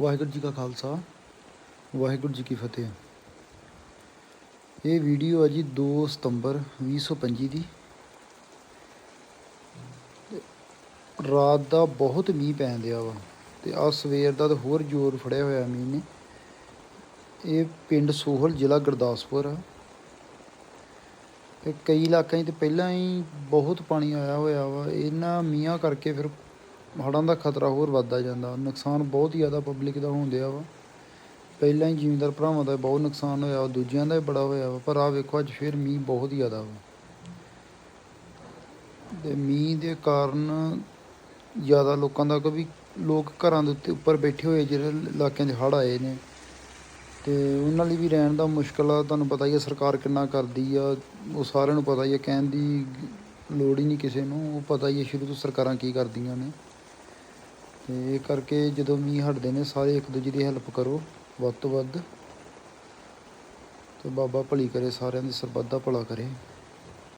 ਵਾਹਿਗੁਰੂ ਜੀ ਕਾ ਖਾਲਸਾ, ਵਾਹਿਗੁਰੂ ਜੀ ਕੀ ਫਤਿਹ। ਇਹ ਵੀਡੀਓ ਹੈ ਜੀ 2 ਸਤੰਬਰ 2025 ਦੀ। ਰਾਤ ਦਾ ਬਹੁਤ ਮੀਂਹ ਪੈਣ ਦਿਆ ਵਾ ਤੇ ਆ ਸਵੇਰ ਦਾ ਤਾਂ ਹੋਰ ਜ਼ੋਰ ਫੜਿਆ ਹੋਇਆ ਮੀਂਹ ਨੇ। ਇਹ ਪਿੰਡ ਸੋਹਲ ਜ਼ਿਲ੍ਹਾ ਗੁਰਦਾਸਪੁਰ ਆ। ਤੇ ਕਈ ਇਲਾਕਿਆਂ 'ਚ ਤੇ ਪਹਿਲਾਂ ਹੀ ਬਹੁਤ ਪਾਣੀ ਆਇਆ ਹੋਇਆ ਵਾ। ਇਹਨਾਂ ਮੀਂਹਾਂ ਕਰਕੇ ਫਿਰ ਹੜ੍ਹਾਂ ਦਾ ਖਤਰਾ ਹੋਰ ਵੱਧਦਾ ਜਾਂਦਾ। ਨੁਕਸਾਨ ਬਹੁਤ ਹੀ ਜ਼ਿਆਦਾ ਪਬਲਿਕ ਦਾ ਹੁੰਦਿਆ ਵਾ। ਪਹਿਲਾਂ ਹੀ ਜ਼ਿਮੀਂਦਾਰ ਭਰਾਵਾਂ ਦਾ ਬਹੁਤ ਨੁਕਸਾਨ ਹੋਇਆ ਵਾ, ਦੂਜਿਆਂ ਦਾ ਵੀ ਬੜਾ ਹੋਇਆ ਵਾ, ਪਰ ਆ ਵੇਖੋ ਅੱਜ ਫਿਰ ਮੀਂਹ ਬਹੁਤ ਜ਼ਿਆਦਾ ਵਾ। ਤੇ ਮੀਂਹ ਦੇ ਕਾਰਨ ਜ਼ਿਆਦਾ ਲੋਕਾਂ ਦਾ ਕੋਈ ਲੋਕ ਘਰਾਂ ਦੇ ਉੱਤੇ ਉੱਪਰ ਬੈਠੇ ਹੋਏ ਜਿਹੜੇ ਇਲਾਕਿਆਂ 'ਚ ਹੜ੍ਹ ਆਏ ਨੇ। ਤੇ ਉਹਨਾਂ ਲਈ ਵੀ ਰਹਿਣ ਦਾ ਮੁਸ਼ਕਲ ਆ, ਤੁਹਾਨੂੰ ਪਤਾ ਹੀ ਆ ਸਰਕਾਰ ਕਿੰਨਾ ਕਰਦੀ ਆ, ਉਹ ਸਾਰਿਆਂ ਨੂੰ ਪਤਾ ਹੀ ਹੈ ਕਹਿਣ ਦੀ ਲੋੜ ਹੀ ਨਹੀਂ ਕਿਸੇ ਨੂੰ, ਉਹ ਪਤਾ ਹੀ ਹੈ ਸ਼ੁਰੂ ਤੋਂ ਸਰਕਾਰਾਂ ਕੀ ਕਰਦੀਆਂ ਨੇ। ਤੇ ਇਹ ਕਰਕੇ ਜਦੋਂ ਮੀਂਹ ਹਟਦੇ ਨੇ ਸਾਰੇ ਇੱਕ ਦੂਜੇ ਦੀ ਹੈਲਪ ਕਰੋ, ਵੱਧ ਤੋਂ ਵੱਧ। ਤੇ ਬਾਬਾ ਭਲੀ ਕਰੇ, ਸਾਰਿਆਂ ਦੀ ਸਰਬੱਤ ਦਾ ਭਲਾ ਕਰੇ।